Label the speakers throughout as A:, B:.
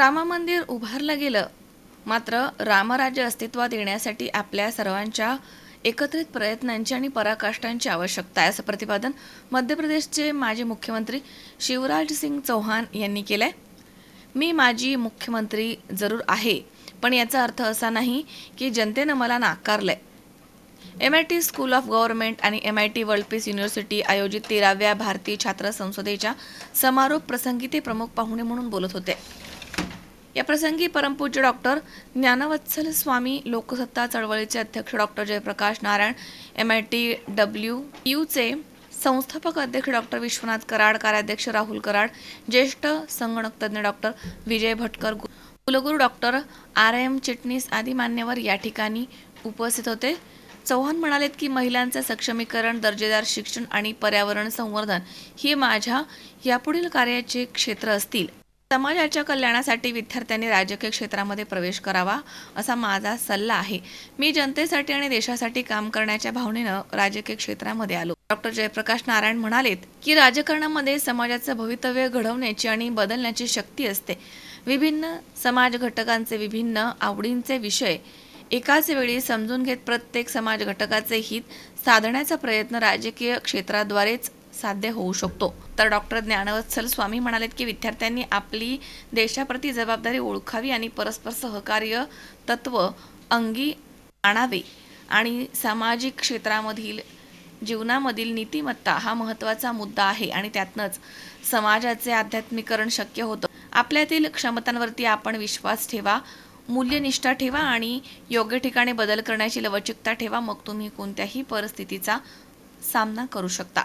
A: राममंदिर उभारलं गेलं. मात्र रामराज्य अस्तित्वात येण्यासाठी आपल्या सर्वांच्या एकत्रित प्रयत्नांची आणि पराकाष्ठांची आवश्यकता आहे असं प्रतिपादन मध्य प्रदेशचे माजी मुख्यमंत्री शिवराज सिंग चौहान यांनी केलंय. मी माजी मुख्यमंत्री जरूर आहे पण याचा अर्थ असा नाही की जनतेनं मला नाकारलंय. M I T school of government आणि M I T world peace university आयोजित तेराव्या भारतीय छात्र संसदेच्या समारोप प्रसंगी ते प्रमुख पाहुणे म्हणून बोलत होते. या प्रसंगी परमपूज्य डॉक्टर ज्ञानवत्सल स्वामी लोकसत्ता चळवळीचे अध्यक्ष doctor Jayaprakash Narayan M I T W यूचे संस्थापक अध्यक्ष डॉक्टर विश्वनाथ कराड कार्याध्यक्ष राहुल कराड ज्येष्ठ संगणक तज्ज्ञ डॉक्टर विजय भटकर कुलगुरू डॉक्टर आर एम चिटणीस आदी मान्यवर या ठिकाणी उपस्थित होते. चव्हाण म्हणालेत की महिलांचे सक्षमीकरण दर्जेदार शिक्षण आणि पर्यावरण संवर्धन हे माझ्या यापुढील कार्याचे क्षेत्र असतील. समाजाच्या कल्याणासाठी विद्यार्थ्यांनी राजकीय क्षेत्रामध्ये प्रवेश करावा असा माझा सल्ला आहे. मी जनतेसाठी आणि देशासाठी काम करण्याच्या भावनेनं राजकीय क्षेत्रामध्ये आलो. डॉक्टर जयप्रकाश नारायण म्हणालेत की राजकारणामध्ये समाजाचं भवितव्य घडवण्याची आणि बदलण्याची शक्ती असते. विभिन्न समाज घटकांचे विभिन्न आवडींचे विषय एकाच वेळी समजून घेत प्रत्येक समाज घटकाचे हित साधण्याचा प्रयत्न राजकीय क्षेत्राद्वारेच साध्य होऊ शकतो. तर डॉक्टर ज्ञानवत्सल स्वामी म्हणालेत की विद्यार्थ्यांनी आपली देशाप्रती जबाबदारी ओळखावी आणि परस्पर सहकार्य तत्व अंगी आणावे आणि सामाजिक क्षेत्रामधील जीवनामधील नीतिमत्ता हा महत्त्वाचा मुद्दा आहे आणि त्यातनंच समाजाचे आध्यात्मिकरण शक्य होतं. आपल्यातील क्षमतांवरती आपण विश्वास ठेवा मूल्यनिष्ठा ठेवा आणि योग्य ठिकाणी बदल करण्याची लवचिकता ठेवा. मग तुम्ही कोणत्याही परिस्थितीचा सामना करू शकता.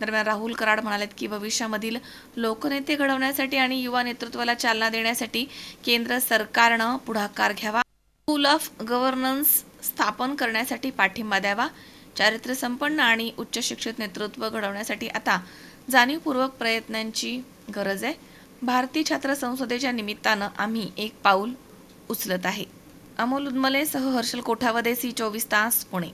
A: दरम्यान राहुल कराड म्हणालेत की भविष्यामधील लोकनेते घडवण्यासाठी आणि युवा नेतृत्वाला चालना देण्यासाठी केंद्र सरकारनं पुढाकार घ्यावा. स्कूल ऑफ गव्हर्नन्स स्थापन करण्यासाठी पाठिंबा द्यावा. चारित्र्य संपन्न आणि उच्च शिक्षित नेतृत्व घडवण्यासाठी आता जाणीवपूर्वक प्रयत्नांची गरज आहे. भारतीय छात्र संसदेच्या निमित्तानं आम्ही एक पाऊल उचलत आहे. अमोल उदमले सह हर्षल कोठावदे सी चोवीस तास पुणे.